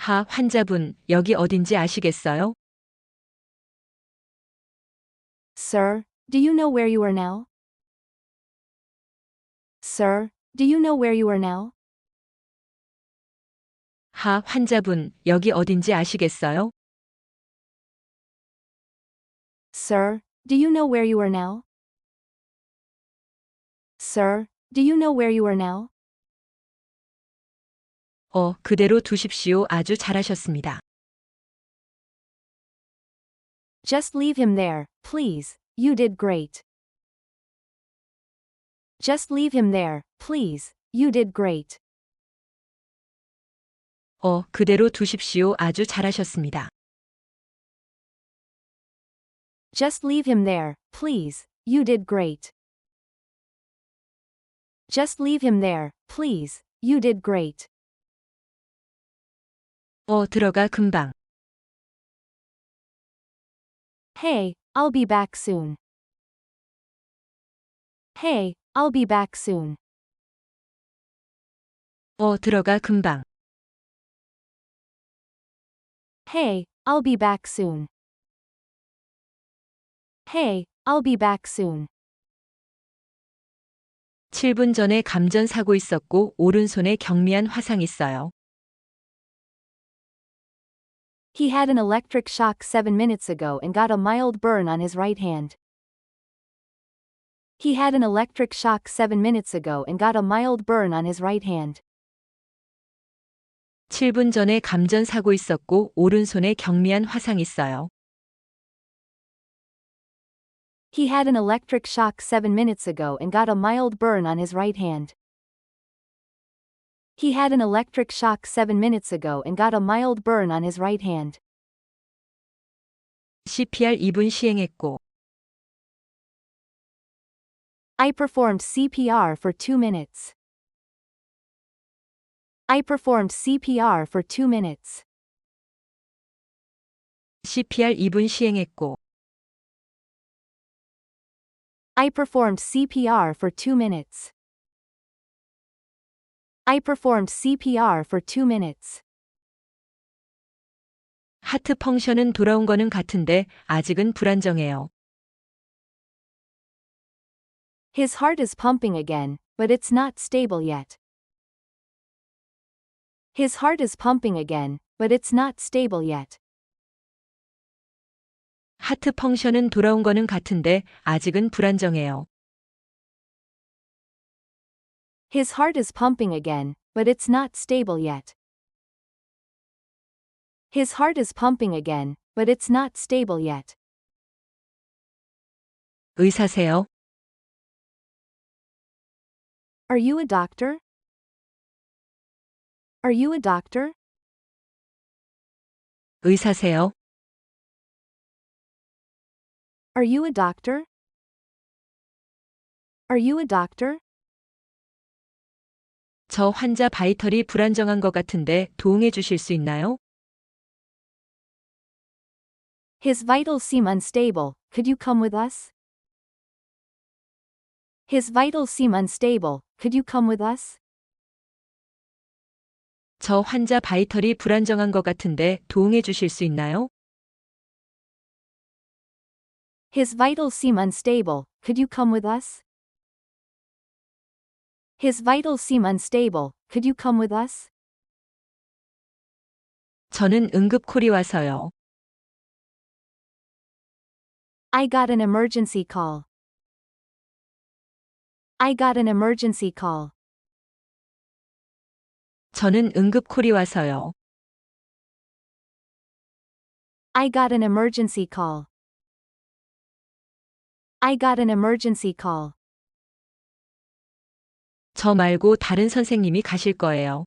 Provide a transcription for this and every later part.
하, 환자분, 여기 어딘지 아시겠어요? Sir, do you know where you are now? Sir, do you know where you are now? 하, 환자분, 여기 어딘지 아시겠어요? Sir, do you know where you are now? Sir, do you know where you are now? 어, 그대로 두십시오. 아주 잘하셨습니다. Just leave him there, please. You did great. Just leave him there, please. You did great. 어, 그대로 두십시오. 아주 잘하셨습니다. Just leave him there, please. You did great. Just leave him there, please. You did great. 어, 들어가 금방. Hey, I'll be back soon. Hey, I'll be back soon. 어, 들어가 금방. Hey, I'll be back soon. Hey, I'll be back soon. 7분 전에 감전 사고 있었고 오른손에 경미한 화상 있어요. He had an electric shock seven minutes ago and got a mild burn on his right hand. He had an electric shock seven minutes ago and got a mild burn on his right hand. 7분 전에 감전사고 있었고 오른손에 경미한 화상 있어요. He had an electric shock seven minutes ago and got a mild burn on his right hand. He had an electric shock seven minutes ago and got a mild burn on his right hand. CPR 2분 시행했고 I performed CPR for two minutes. I performed CPR for two minutes. CPR 2분 시행했고 I performed CPR for two minutes. I performed CPR for two minutes. 하트 펑션은 돌아온 거는 같은데 아직은 불안정해요. His heart is pumping again, but it's not stable yet. His heart is pumping again, but it's not stable yet. 하트 펑션은 돌아온 거는 같은데 아직은 불안정해요. His heart is pumping again, but it's not stable yet. His heart is pumping again, but it's not stable yet. 의사세요? Are you a doctor? Are you a doctor? 의사세요? Are you a doctor? Are you a doctor? 저 환자 바이털이 불안정한 것 같은데 도움해 주실 수 있나요? His vitals seem unstable, could you come with us? His vitals seem unstable, could you come with us? 저 환자 바이털이 불안정한 것 같은데 도움해 주실 수 있나요? His vitals seem unstable, could you come with us? His vitals seem unstable, could you come with us? 저는 응급콜이 와서요. I got an emergency call. I got an emergency call. 저는 응급콜이 와서요. I got an emergency call. I got an emergency call. 저 말고 다른 선생님이 가실 거예요.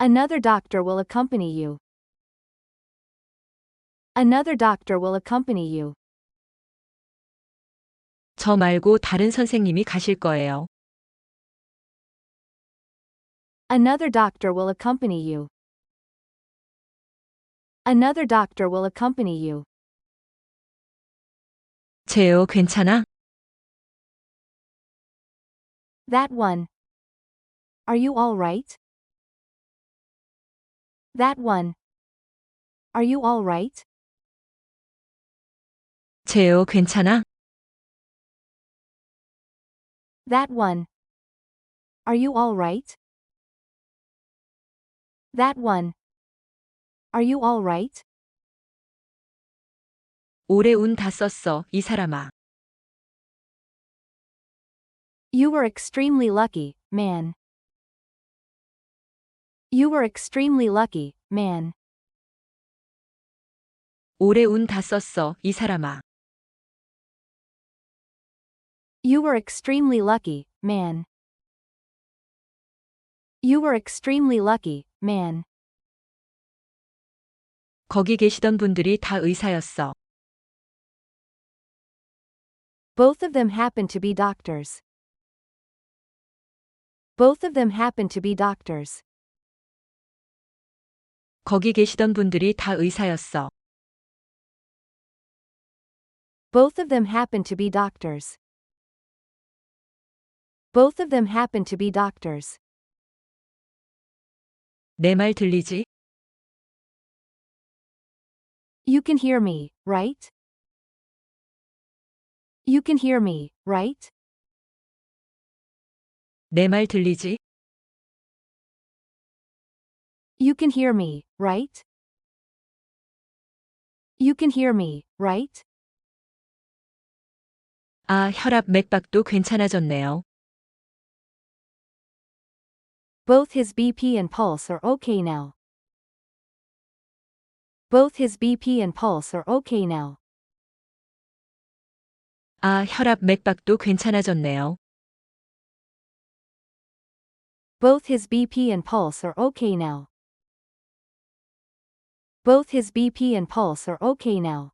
Another doctor will accompany you. Another doctor will accompany you. 저 말고 다른 선생님이 가실 거예요. Another doctor will accompany you. Another doctor will accompany you. 제요, 괜찮아? That one. Are you all right? That one. Are you all right? 제요, 괜찮아? That one. Are you all right? That one. Are you all right? 올해 운 다 썼어, 이 사람아. You were extremely lucky, man. You were extremely lucky, man. 올해 운 다 썼어, 이 사람아. You were extremely lucky, man. You were extremely lucky, man. 거기 계시던 분들이 다 의사였어. Both of them happen to be doctors. Both of them happen to be doctors. 거기 계시던 분들이 다 의사였어. Both of them happen to be doctors. Both of them happen to be doctors. 내 말 들리지? You can hear me, right? You can hear me, right? 내 말 들리지? You can hear me, right? You can hear me, right? 아, 혈압 맥박도 괜찮아졌네요. Both his BP and pulse are okay now. Both his BP and pulse are okay now. 아, 혈압 맥박도 괜찮아졌네요. Both his BP and pulse are okay now. Both his BP and pulse are okay now.